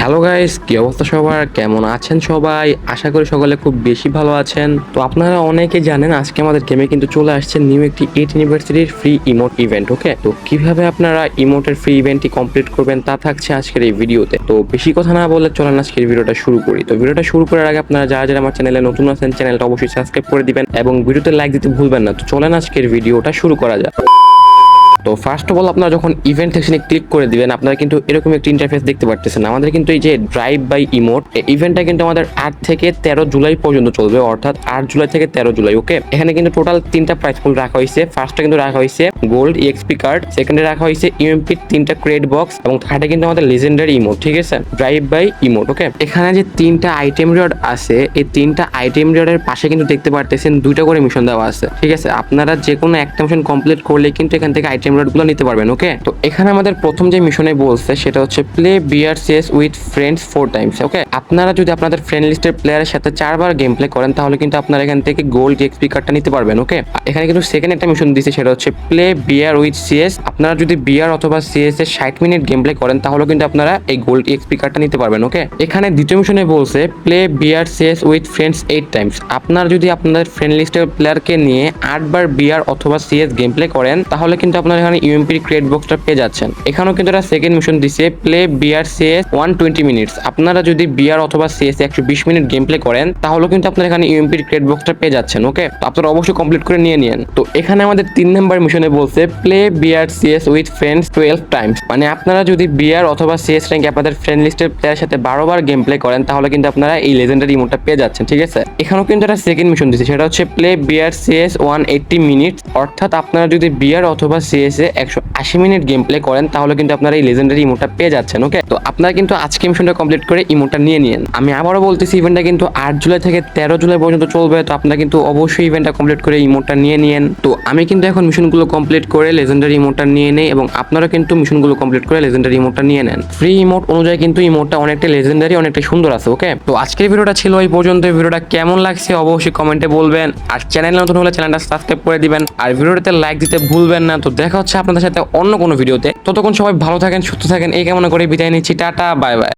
Hello guys কি অবস্থা সবার? কেমন আছেন সবাই? আশা করি সকলে খুব বেশি ভালো আছেন। তো আপনারা অনেকে জানেন, আজকে আমাদের গেমে কিন্তু চলে আসছে নিউ একটি এইট ইউনিভার্সিটির ফ্রি ইমোট ইভেন্ট ওকে তো কীভাবে আপনারা ইমোটের ফ্রি ইভেন্টটি কমপ্লিট করবেন তা থাকছে আজকের এই ভিডিওতে তো বেশি কথা না বলে চলেন আজকের ভিডিওটা শুরু করি। তো ভিডিওটা শুরু করার আগে আপনারা যারা যারা আমার চ্যানেলে নতুন আছেন চ্যানেলটা অবশ্যই সাবস্ক্রাইব করে দিবেন এবং ভিডিওতে লাইক দিতে ভুলবেন না। তো চলেন আজকের ভিডিওটা শুরু করা যাক। তো ফার্স্ট অফ অল আপনারা যখন ইভেন্ট সেকশনে ক্লিক করে দিবেন, আপনারা কিন্তু এরকম একটি ইন্টারফেস দেখতে পারতেছেন আমাদের কিন্তু এই যে ড্রাইভ বাই ইমোট ইভেন্টটা কিন্তু আমাদের আট থেকে তেরো জুলাই পর্যন্ত চলবে, অর্থাৎ আট জুলাই থেকে তেরো জুলাই ওকে এখানে কিন্তু টোটাল তিনটা প্রাইস পুল রাখা হয়েছে। ফার্স্টে কিন্তু রাখা হয়েছে গোল্ড ইএক্সপি কার্ড সেকেন্ডে রাখা হয়েছে ইউএমপি তিনটা ক্রেড বক্স এবং থার্ডে কিন্তু আমাদের লেজেন্ডারি ইমোট ঠিক আছে? ড্রাইভ বাই ইমোট ওকে এখানে যে তিনটা আইটেম রিওয়ার্ড আছে, এই তিনটা আইটেম রিওয়ার্ডের পাশে কিন্তু দেখতে পারতেছেন দুইটা করে মিশন দেওয়া আছে, ঠিক আছে? আপনারা যে কোনো একটা মিশন কমপ্লিট করলে কিন্তু এখান থেকে আইটেম রিওয়ার্ডগুলো নিতে পারবেন ওকে তো এখানে আমাদের প্রথম যে মিশনে বলছে, সেটা হচ্ছে play bear chess with friends four times okay আপনারা যদি আপনাদের ফ্রেন্ড লিস্টের প্লেয়ারের সাথে চারবার গেম প্লে করেন, তাহলে কিন্তু আপনারা এখান থেকে গোল্ড এক্সপি কার্ডটা নিতে পারবেন ওকে এখানে কিন্তু সেকেন্ড একটা মিশন দিচ্ছে সেটা হচ্ছে প্লে বিয়ার উইথ সিএস আপনারা যদি বিয়ার অথবা সিএস এর ষাট মিনিট গেম প্লে করেন, তাহলে কিন্তু আপনারা এই গোল্ড এক্সপি কার্ডটা নিতে পারবেন ওকে এখানে দ্বিতীয় মিশনে বলছে play bear CS with friends eight times আপনারা যদি আপনাদের ফ্রেন্ড লিস্টের প্লেয়ারকে নিয়ে আটবার বিয়ার অথবা সিএস গেম প্লে করেন, তাহলে কিন্তু আপনারা এখানে ইউএমপি ক্রেড বক্সটা পেয়ে যাচ্ছেন। এখানেও কিন্তু একটা সেকেন্ড মিশন দিছে play bear CS one twenty minutes আপনারা যদি বিয়ার অথবা সিএস একশো বিশ মিনিট গেম প্লে করেন তাহলে কিন্তু আপনারা এখানে ইউএমপির ক্রেড বক্সটা পেয়ে যাচ্ছেন ওকে তো আপনারা অবশ্যই কমপ্লিট করে নিয়ে নিন তো এখানে আমাদের তিন নম্বর মিশনে বলছে play bear CS with friends twelve times মানে আপনারা যদি বিয়ার অথবা সিএস র্যাঙ্কে আপনাদের ফ্রেন্ড লিস্টের প্লেয়ারের সাথে বারো বার গেম প্লে করেন, তাহলে কিন্তু আপনারা এই লেজেন্ডারি ইমোটটা পেয়ে যাচ্ছেন, ঠিক আছে? এখানেও কিন্তু একটা সেকেন্ড মিশন দিচ্ছে সেটা হচ্ছে play bear CS one eighty minutes অর্থাৎ আপনারা যদি বিয়ার অথবা সিএস এ একশো আশি মিনিট গেম প্লে করেন, তাহলে কিন্তু আপনারা এই লেজেন্ডারি ইমোটটা পেয়ে যাচ্ছেন ওকে তো আপনারা কিন্তু আজকে মিশনটা কমপ্লিট করে ইমোটটা নিয়ে নিন। আমি আবারও বলতেছি ইভেন্টটা কিন্তু আট জুলাই থেকে তেরো জুলাই পর্যন্ত চলবে, তো আপনারা কিন্তু অবশ্যই ইভেন্টটা কমপ্লিট করে ইমোটটা নিয়ে নিন। তো আমি কিন্তু এখন মিশনগুলো কমপ্লিট করে লেজেন্ডারি ইমোটটা নিয়ে নেই এবং আপনারা কিন্তু মিশনগুলো কমপ্লিট করে লেজেন্ডারি ইমোটটা নিয়ে নেন। ফ্রি ইমোট অনুযায়ী কিন্তু ইমোটটা অনেকটা লেজেন্ডারি অনেকটা সুন্দর আছে ওকে তো আজকের ভিডিওটা ছিল এই পর্যন্ত। ভিডিওটা কেমন লাগছে অবশ্যই কমেন্টে বলবেন। আর চ্যানেল নতুন হলে চ্যানেলটা সাবস্ক্রাইব করে দিবেন। আর ভিডিওটাতে লাইক দিতে ভুলবেন না। তো দেখা হচ্ছে আপনাদের সাথে অন্য কোনো ভিডিওতে। ততক্ষণ সবাই ভালো থাকেন, সুস্থ থাকেন, এই কেমন করে বিদায় নিচ্ছি। Tata, bye bye.